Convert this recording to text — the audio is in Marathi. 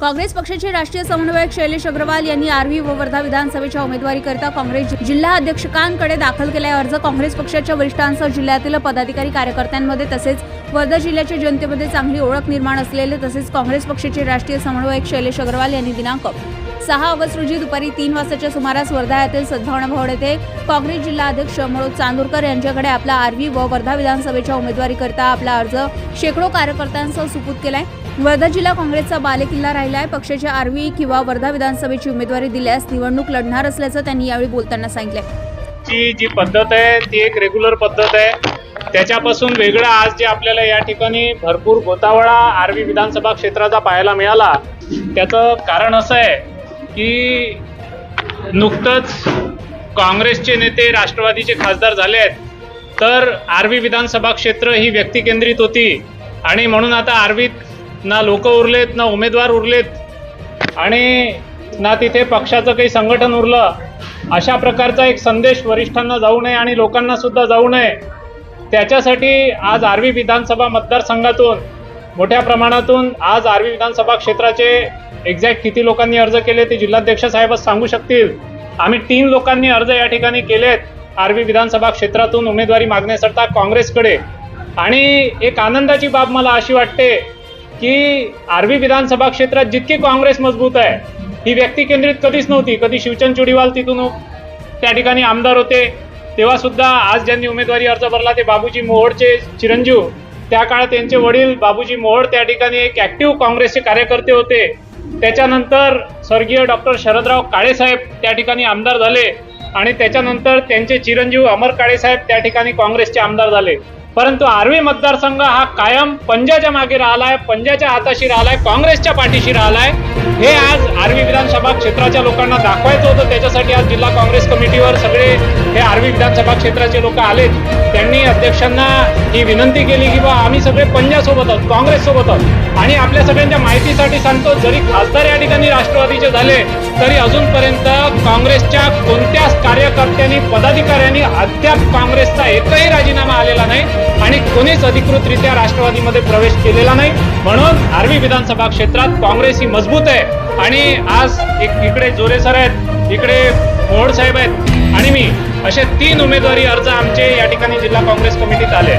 काँग्रेस पक्षाचे राष्ट्रीय समन्वयक शैलेश अग्रवाल यांनी आर्वी व वर्धा विधानसभेच्या उमेदवारीकरिता काँग्रेस जिल्हा अध्यक्षकांकडे दाखल केलाय अर्ज. काँग्रेस पक्षाच्या वरिष्ठांसह जिल्ह्यातील पदाधिकारी कार्यकर्त्यांमध्ये तसेच वर्धा जिल्ह्याच्या जनतेमध्ये चांगली ओळख निर्माण असलेले तसेच काँग्रेस पक्षाचे राष्ट्रीय समन्वयक शैलेश अग्रवाल यांनी दिनांक सहा ऑगस्ट रोजी दुपारी तीन वाजताच्या सुमारास वर्धा येथील सद्भावना भवन येथे काँग्रेस जिल्हा अध्यक्ष मनोज चांदूरकर यांच्याकडे आपला आर्वी व वर्धा विधानसभेच्या उमेदवारीकरिता आपला अर्ज शेकडो कार्यकर्त्यांसह सुपूत केलाय. वर्धा जिल्हा काँग्रेसचा बालेकिल्ला आहे पक्षाच्या आर्वी किंवा वर्धा विधानसभेची उमेदवारी दिल्यास निवडणूक लढणार असल्याचं त्यांनी यावेळी बोलताना सांगितलं ची जी पद्धत आहे ती एक रेग्युलर पद्धत आहे. त्याच्यापासून वेगळं आज जे आपल्याला या ठिकाणी भरपूर गोतावळा आर्वी विधानसभा क्षेत्राचा पाहायला मिळाला. त्याचं कारण असं आहे की नुकतंच काँग्रेसचे नेते राष्ट्रवादीचे खासदार झाले आहेत. तर आर्वी विधानसभा क्षेत्र ही व्यक्तिकेंद्रित होती. आणि म्हणून आता आर्वीत ना लोक उरलेत ना उमेदवार उरलेत. आणि ना तिथे पक्षाचं काही संघटन उरलं. अशा प्रकारचा एक संदेश वरिष्ठांना जाऊ नये आणि लोकांना सुद्धा जाऊ नये. त्याच्यासाठी आज आर्वी विधानसभा मतदारसंघातून मोठ्या प्रमाणातून आज आर्वी विधानसभा क्षेत्राचे एक्झॅक्ट किती लोकांनी अर्ज केले ते जिल्हाध्यक्ष साहेबच सांगू शकतील. आम्ही तीन लोकांनी अर्ज या ठिकाणी केलेत आर्वी विधानसभा क्षेत्रातून उमेदवारी मागण्याकरता काँग्रेसकडे. आणि एक आनंदाची बाब मला अशी वाटते की आर्वी विधानसभा क्षेत्रात जितकी काँग्रेस मजबूत आहे ही व्यक्ती केंद्रित कधीच नव्हती. कधी शिवचंद चुडीवाल तिथून त्या ठिकाणी आमदार होते तेव्हा सुद्धा आज ज्यांनी उमेदवारी अर्ज भरला ते बाबूजी मोहोळचे चिरंजीव. त्या काळात त्यांचे वडील बाबूजी मोहोळ त्या ठिकाणी एक ॲक्टिव्ह काँग्रेसचे कार्यकर्ते होते. त्याच्यानंतर स्वर्गीय डॉक्टर शरदराव काळेसाहेब त्या ठिकाणी आमदार झाले आणि त्याच्यानंतर त्यांचे चिरंजीव अमर काळेसाहेब त्या ठिकाणी काँग्रेसचे आमदार झाले. परंतु आर्वी मतदारसंघ हा कायम पंजाच्या मागे राहिलाय पंजाच्या हाताशी राहिलाय काँग्रेसच्या पाठीशी राहिलाय. हे आज आर्वी विधानसभा क्षेत्राच्या लोकांना दाखवायचं होतं. त्याच्यासाठी आज जिल्हा काँग्रेस कमिटीवर सगळे हे आर्वी विधानसभा क्षेत्राचे लोक आलेत. त्यांनी अध्यक्षांना ही विनंती केली की बा आम्ही सगळे पंजासोबत आहोत काँग्रेससोबत आहोत. आणि आपल्या सगळ्यांच्या माहितीसाठी सांगतो जरी खासदार या ठिकाणी राष्ट्रवादीचे झाले तरी अजूनपर्यंत काँग्रेसच्या कोणत्याच कार्यकर्त्यांनी पदाधिकाऱ्यांनी अद्याप काँग्रेसचा एकही राजीनामा आलेला नाही. आणि कोणीच अधिकृतरित्या राष्ट्रवादीमध्ये प्रवेश केलेला नाही. म्हणून आर्वी विधानसभा क्षेत्रात काँग्रेस ही मजबूत आहे. आणि आज एक इकडे जोरे सर आहेत इकडे मोहोळ साहेब आहेत आणि मी असे तीन उमेदवारी अर्ज आमचे या ठिकाणी जिल्हा काँग्रेस कमिटीत आले